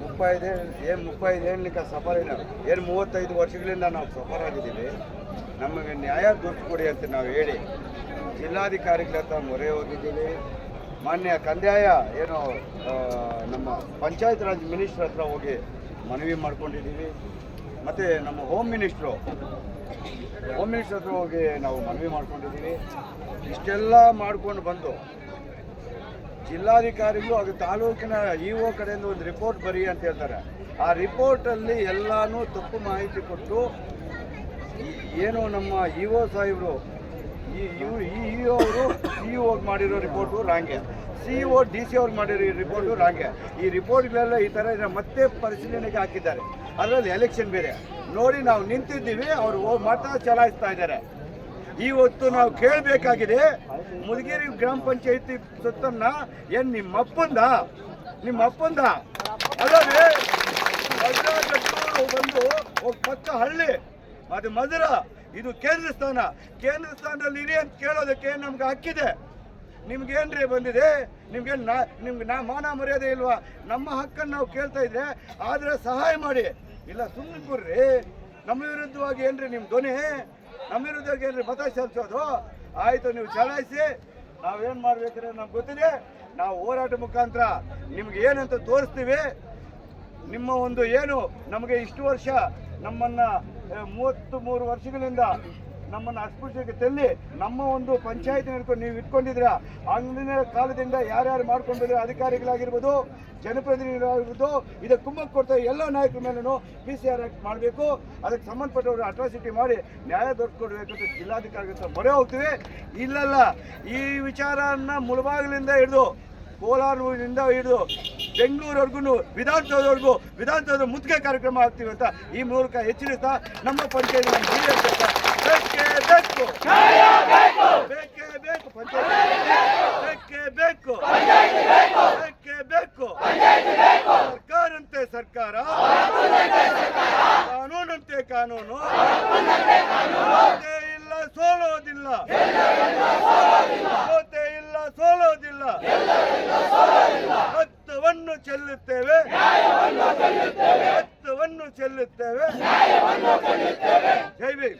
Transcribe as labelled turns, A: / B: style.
A: ಮುಪ್ಪೈದು ಏನು ಮುಪ್ಪೈದು ಏನ್ಲಿಕ್ಕೆ ಸಫರ್ ಇಲ್ಲ ಏನು ಮೂವತ್ತೈದು ವರ್ಷಗಳಿಂದ ನಾವು ಸಫರ್ ಆಗಿದ್ದೀವಿ. ನಮಗೆ ನ್ಯಾಯ ದುಡ್ಡು ಕೊಡಿ ಅಂತ ನಾವು ಹೇಳಿ ಜಿಲ್ಲಾಧಿಕಾರಿಗಳ ಹತ್ರ ಮೊರೆ ಹೋಗಿದ್ದೀವಿ. ಮಾನ್ಯ ಕಂದಾಯ ಏನು ನಮ್ಮ ಪಂಚಾಯತ್ ರಾಜ್ ಮಿನಿಸ್ಟ್ರ್ ಹತ್ರ ಹೋಗಿ ಮನವಿ ಮಾಡ್ಕೊಂಡಿದ್ದೀವಿ. ಮತ್ತು ನಮ್ಮ ಹೋಮ್ ಮಿನಿಸ್ಟ್ರು ಹೋಮ್ ಮಿನಿಸ್ಟರ್ ಹತ್ರ ಹೋಗಿ ನಾವು ಮನವಿ ಮಾಡ್ಕೊಂಡಿದ್ದೀವಿ ಇಷ್ಟೆಲ್ಲ ಮಾಡ್ಕೊಂಡು ಬಂದು ಜಿಲ್ಲಾಧಿಕಾರಿಗಳು ಅದು ತಾಲೂಕಿನ ಇ ಒ ಕಡೆಯಿಂದ ಒಂದು ರಿಪೋರ್ಟ್ ಬರಿ ಅಂತ ಹೇಳ್ತಾರೆ. ಆ ರಿಪೋರ್ಟಲ್ಲಿ ಎಲ್ಲಾನು ತಪ್ಪು ಮಾಹಿತಿ ಕೊಟ್ಟು ಏನು ನಮ್ಮ ಇ ಒ ಸಾಹೇಬರು, ಈ ಇವ್ರು, ಈ ಇ ಅವರು ಸಿ ಇ ಮಾಡಿರೋ report ರಾಂಗೆ C E O D C ಅವ್ರಿಗೆ ಮಾಡಿರೋ ರಿಪೋರ್ಟು ರಾಂಗೆ ಈ ರಿಪೋರ್ಟ್ಗಳೆಲ್ಲ ಈ ಥರ ಮತ್ತೆ ಪರಿಶೀಲನೆಗೆ ಹಾಕಿದ್ದಾರೆ. ಅದರಲ್ಲಿ ಎಲೆಕ್ಷನ್ ಬೇರೆ. ನೋಡಿ ನಾವು ನಿಂತಿದ್ದೀವಿ, ಅವರು ಮತ ಚಲಾಯಿಸ್ತಾ ಇದ್ದಾರೆ. ಇವತ್ತು ನಾವು ಕೇಳಬೇಕಾಗಿದೆ, ಮುದಗೇರಿ ಗ್ರಾಮ ಪಂಚಾಯತಿ ಸುತ್ತನ್ನ ಏನ್ ನಿಮ್ಮ ಅಪ್ಪಂದ ನಿಮ್ಮ ಅಪ್ಪಂದ ಮದ್ರಾಜಪ್ಪನವರು ಬಂದು ಪಕ್ಕ ಹಳ್ಳಿ. ಅದು ಮಧುರ, ಇದು ಕೇಂದ್ರ ಸ್ಥಾನ. ಕೇಂದ್ರ ಸ್ಥಾನದಲ್ಲಿ ಇರಿ ಅಂತ ಕೇಳೋದಕ್ಕೆ ನಮ್ಗೆ ಹಕ್ಕಿದೆ. ನಿಮ್ಗೇನ್ರಿ ಬಂದಿದೆ? ನಿಮ್ಗೆ ನಾ ನಿಮ್ಗೆ ನಾ ಮಾನ ಮರ್ಯಾದೆ ಇಲ್ವಾ? ನಮ್ಮ ಹಕ್ಕನ್ನು ನಾವು ಕೇಳ್ತಾ ಇದ್ರೆ ಆದ್ರೆ ಸಹಾಯ ಮಾಡಿ. ಇಲ್ಲ ಸುಮ್ಮನೆ ಕೂರ್ರಿ. ನಮ್ಮ ವಿರುದ್ಧವಾಗಿ ಏನ್ರಿ ನಿಮ್ಮ ಧ್ವನಿ? ನಮ್ಮ ವಿರುದ್ಧವಾಗಿ ಏನ್ರಿ ಮತ ಚಲಿಸೋದು ಆಯ್ತು, ನೀವು ಚಲಾಯಿಸಿ. ನಾವೇನು ಮಾಡ್ಬೇಕ್ರೆ ನಮ್ಗೆ ಗೊತ್ತಿದೆ. ನಾವು ಹೋರಾಟ ಮುಖಾಂತರ ನಿಮ್ಗೆ ಏನಂತ ತೋರಿಸ್ತೀವಿ. ನಿಮ್ಮ ಒಂದು ಏನು, ನಮಗೆ ಇಷ್ಟು ವರ್ಷ ನಮ್ಮನ್ನ ಮೂವತ್ತು ಮೂರು ವರ್ಷಗಳಿಂದ ನಮ್ಮನ್ನು ಅಸ್ಪೃಶ್ಯಕ್ಕೆ ತಲ್ಲಿ ನಮ್ಮ ಒಂದು ಪಂಚಾಯತ್ ಹಿಡ್ಕೊಂಡು ನೀವು ಇಟ್ಕೊಂಡಿದ್ರ ಅಂದಿನ ಕಾಲದಿಂದ ಯಾರ್ಯಾರು ಮಾಡ್ಕೊಂಡಿದ್ರೆ ಅಧಿಕಾರಿಗಳಾಗಿರ್ಬೋದು, ಜನಪ್ರತಿನಿಧಿಗಳಾಗಿರ್ಬೋದು, ಇದಕ್ಕೆ ಕುಮ್ಮಕ್ಕು ಕೊಡ್ತಾ ಎಲ್ಲ ನಾಯಕರ ಮೇಲೂ ಪಿ ಸಿ ಆರ್ ಆಕ್ಟ್ ಮಾಡಬೇಕು. ಅದಕ್ಕೆ ಸಂಬಂಧಪಟ್ಟವರು ಅಟ್ರಾಸಿಟಿ ಮಾಡಿ ನ್ಯಾಯ ದೊರಕೊಡ್ಬೇಕು ಅಂತ ಜಿಲ್ಲಾಧಿಕಾರಿ ಅಂತ ಮೊರೆ ಹೋಗ್ತೀವಿ. ಇಲ್ಲಲ್ಲ, ಈ ವಿಚಾರನ್ನ ಮುಳಬಾಗಿಲಿಂದ ಹಿಡಿದು ಕೋಲಾರದಿಂದ ಹಿಡಿದು ಬೆಂಗಳೂರವರೆಗೂ ವಿಧಾನಸೌಧವರೆಗೂ ವಿಧಾನಸೌಧ ಮುತ್ತಿಗೆ ಕಾರ್ಯಕ್ರಮ ಆಗ್ತೀವಿ ಅಂತ ಈ ಮೂಲಕ ಎಚ್ಚರಿಸ್ತಾ ನಮ್ಮ ಪಂಚಾಯತ್ ನಮ್ಮ ಹಿರಿಯರ ಜೊತೆ ಬೇಕೇ. ಬೇಕು ಬೇಕೇ ಬೇಕು ಪಂಚಾಯತ್ ಬೇಕೇ. ಬೇಕು ಬೇಕೇ. ಬೇಕು ಸರ್ಕಾರಂತೆ ಸರ್ಕಾರ. ಕಾನೂನಂತೆ ಕಾನೂನು. ಇಲ್ಲ, ಸೋಲೋದಿಲ್ಲ. ಸೋತೆ ಇಲ್ಲ, ಸೋಲೋದಿಲ್ಲ. ರಕ್ತವನ್ನು ಚೆಲ್ಲುತ್ತೇವೆ. ಕಲಿಯುತ್ತೇವೆ ಜೈ ಭೀಮ್